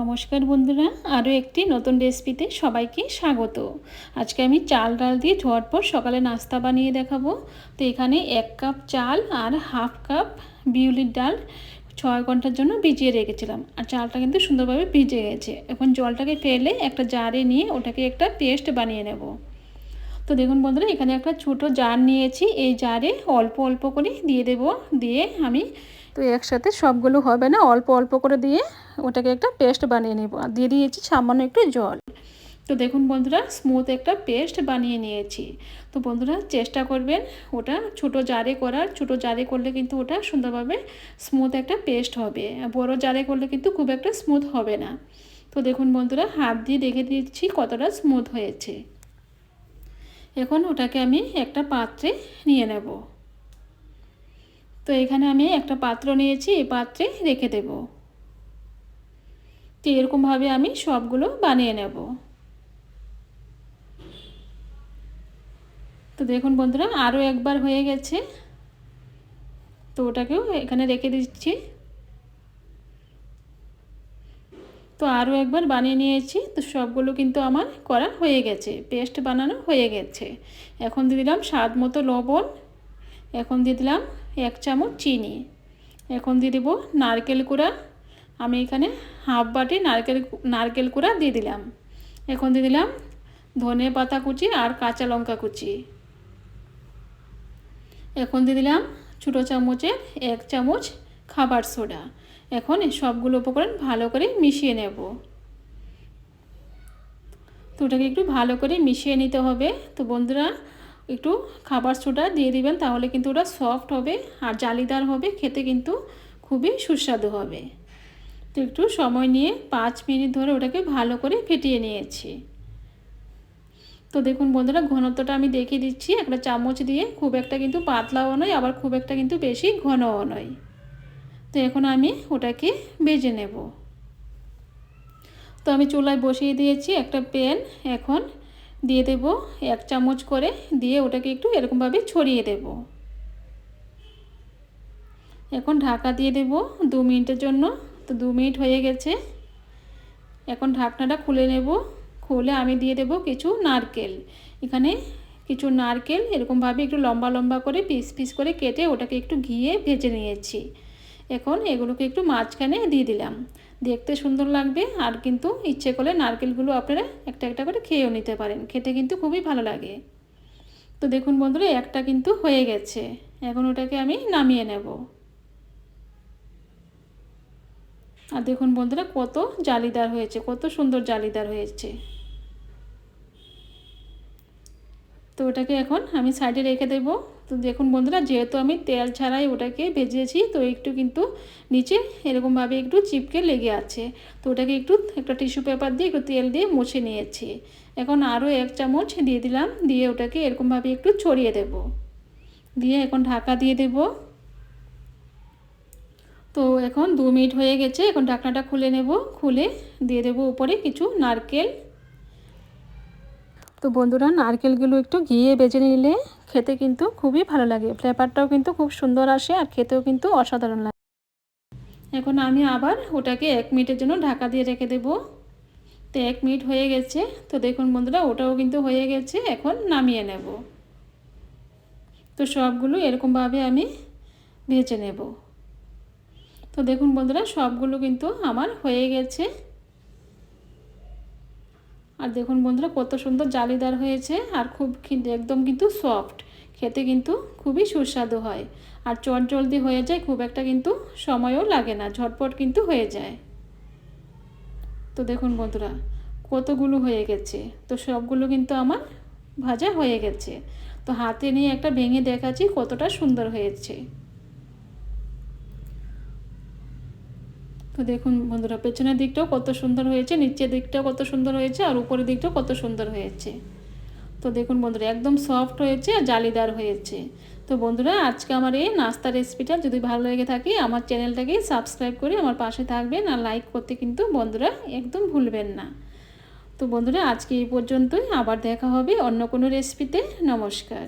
নমস্কার বন্ধুরা, আরও একটি নতুন রেসিপিতে সবাইকে স্বাগত। আজকে আমি চাল ডাল দিয়ে ঝটপট সকালে নাস্তা বানিয়ে দেখাবো। তো এখানে এক কাপ চাল আর হাফ কাপ বিউলির ডাল ছয় ঘণ্টার জন্য ভিজিয়ে রেখেছিলাম। আর চালটা কিন্তু সুন্দরভাবে ভিজে গেছে। এখন জলটাকে ফেলে একটা জারে নিয়ে ওটাকে একটা পেস্ট বানিয়ে নেব। তো দেখুন বন্ধুরা, এখানে একটা ছোট জার নিয়েছি। এই জারে অল্প অল্প করে দিয়ে দেব। দিয়ে আমি তো একসাথে সবগুলো হবে না, অল্প অল্প করে দিয়ে ওটাকে একটা পেস্ট বানিয়ে নেব। দিয়ে দিয়েছি সামান্য একটু জল। তো দেখুন বন্ধুরা স্মুথ একটা পেস্ট বানিয়ে নিয়েছি। তো বন্ধুরা, চেষ্টা করবেন ওটা ছোট জারে করার। ছোট জারে করলে কিন্তু ওটা সুন্দরভাবে স্মুথ একটা পেস্ট হবে। বড় জারে করলে কিন্তু খুব একটা স্মুথ হবে না। তো দেখুন বন্ধুরা, হাত দিয়ে দেখে দিচ্ছি কতটা স্মুথ হয়েছে। এখন ওটাকে আমি একটা পাত্রে নিয়ে নেব। তো এখানে আমি একটা পাত্র নিয়েছি, এই পাত্রে রেখে দেব। তো এরকমভাবে আমি সবগুলো বানিয়ে নেব। তো দেখুন বন্ধুরা, আরও একবার হয়ে গেছে। তো ওটাকেও এখানে রেখে দিচ্ছি। তো আরও একবার বানিয়ে নিয়েছি। তো সবগুলো কিন্তু আমার করা হয়ে গেছে। পেস্ট বানানো হয়ে গেছে। এখন দিয়ে দিলাম স্বাদ মতো লবণ। এখন দিয়ে দিলাম এক চামচ চিনি। এখন দিয়ে দেবো নারকেল কুড়া। আমি এখানে হাফ বাটি নারকেল নারকেল কুড়া দিয়ে দিলাম। এখন দিয়ে দিলাম ধনে পাতা কুচি আর কাঁচা লঙ্কা কুচি। এখন দিয়ে দিলাম ছোটো চামচের এক চামচ খাবার সোডা। এখন সবগুলো উপকরণ ভালো করে মিশিয়ে নেব। তো ওটাকে একটু ভালো করে মিশিয়ে নিতে হবে। তো বন্ধুরা, একটু খাবার সোডা দিয়ে দিবেন, তাহলে কিন্তু ওটা সফট হবে আর জালিদার হবে, খেতে কিন্তু খুবই সুস্বাদু হবে। তো একটু সময় নিয়ে পাঁচ মিনিট ধরে ওটাকে ভালো করে ফেটিয়ে নিয়েছি। তো দেখুন বন্ধুরা, ঘনত্বটা আমি দেখিয়ে দিচ্ছি। একটা চামচ দিয়ে খুব একটা কিন্তু পাতলাও নয়, আবার খুব একটা কিন্তু বেশি ঘনও নয়। তো এখন আমি ওটাকে বেজে নেব। তো আমি চুলায় বসিয়ে দিয়েছি একটা প্যান। এখন দিয়ে দেব এক চামচ করে দিয়ে ওটাকে একটু এরকমভাবে ছড়িয়ে দেব। এখন ঢাকা দিয়ে দেব দু মিনিটের জন্য। তো দু মিনিট হয়ে গেছে। এখন ঢাকনাটা খুলে নেব। খুলে আমি দিয়ে দেব কিছু নারকেল। এখানে কিছু নারকেল এরকমভাবে একটু লম্বা লম্বা করে পিস পিস করে কেটে ওটাকে একটু ঘিয়ে ভেজে নিয়েছি। এখন এগুলোকে একটু মাঝখানে দিয়ে দিলাম। দেখতে সুন্দর লাগবে আর কিন্তু ইচ্ছে করলে নারকেলগুলো আপনারা একটা একটা করে খেয়েও নিতে পারেন। খেতে কিন্তু খুবই ভালো লাগে। তো দেখুন বন্ধুরা, একটা কিন্তু হয়ে গেছে। এখন ওটাকে আমি নামিয়ে নেব। আর দেখুন বন্ধুরা, কত জালিদার হয়েছে, কত সুন্দর জালিদার হয়েছে। তো ওটাকে এখন আমি সাইডে রেখে দেব। তো দেখুন বন্ধুরা, যেহেতু আমি তেল ছাড়াই ওটাকে ভেজেছি তো একটু কিন্তু নিচে এরকমভাবে একটু চিপকে লেগে আছে। তো ওটাকে একটু একটা টিস্যু পেপার দিয়ে একটু তেল দিয়ে মুছে নিয়েছি। এখন আরও এক চামচ দিয়ে দিলাম, দিয়ে ওটাকে এরকমভাবে একটু ছড়িয়ে দেব। দিয়ে এখন ঢাকা দিয়ে দেব। তো এখন দু মিনিট হয়ে গেছে, এখন ঢাকনাটা খুলে নেব। খুলে দিয়ে দেব উপরে কিছু নারকেল। তো বন্ধুরা, নারকেলগুলো একটু ঘিয়ে বেজে নিলে খেতে কিন্তু খুবই ভালো লাগে। ফ্লেভারটাও কিন্তু খুব সুন্দর আসে আর খেতেও কিন্তু অসাধারণ লাগে। এখন আমি আবার ওটাকে এক মিনিটের জন্য ঢাকা দিয়ে রেখে দেব। তো এক মিনিট হয়ে গেছে। তো দেখুন বন্ধুরা, ওটাও কিন্তু হয়ে গেছে। এখন নামিয়ে নেব। তো সবগুলো এরকমভাবে আমি ভেজে নেব। তো দেখুন বন্ধুরা, সবগুলো কিন্তু আমার হয়ে গেছে। আর দেখুন বন্ধুরা, কত সুন্দর জালিদার হয়েছে আর খুব একদম কিন্তু সফট খেতে কিন্তু খুবই সুস্বাদু হয়। আর চট জলদি হয়ে যায়, খুব একটা কিন্তু সময়ও লাগে না, ঝটপট কিন্তু হয়ে যায়। তো দেখুন বন্ধুরা, কতগুলো হয়ে গেছে। তো সবগুলো কিন্তু আমার ভাজা হয়ে গেছে। তো হাতে নিয়ে একটা ভেঙে দেখাচ্ছি কতটা সুন্দর হয়েছে। তো দেখুন বন্ধুরা, পেছনের দিকটাও কত সুন্দর হয়েছে, নিচের দিকটাও কত সুন্দর হয়েছে, আর উপরের দিকটাও কত সুন্দর হয়েছে। তো দেখুন বন্ধুরা, একদম সফট হয়েছে আর জালিদার হয়েছে। তো বন্ধুরা, আজকে আমার এই নাস্তা রেসিপিটা যদি ভালো লেগে থাকে, আমার চ্যানেলটাকে সাবস্ক্রাইব করে আমার পাশে থাকবেন, আর লাইক করতে কিন্তু বন্ধুরা একদম ভুলবেন না। তো বন্ধুরা, আজকে এই পর্যন্তই, আবার দেখা হবে অন্য কোনো রেসিপিতে নমস্কার।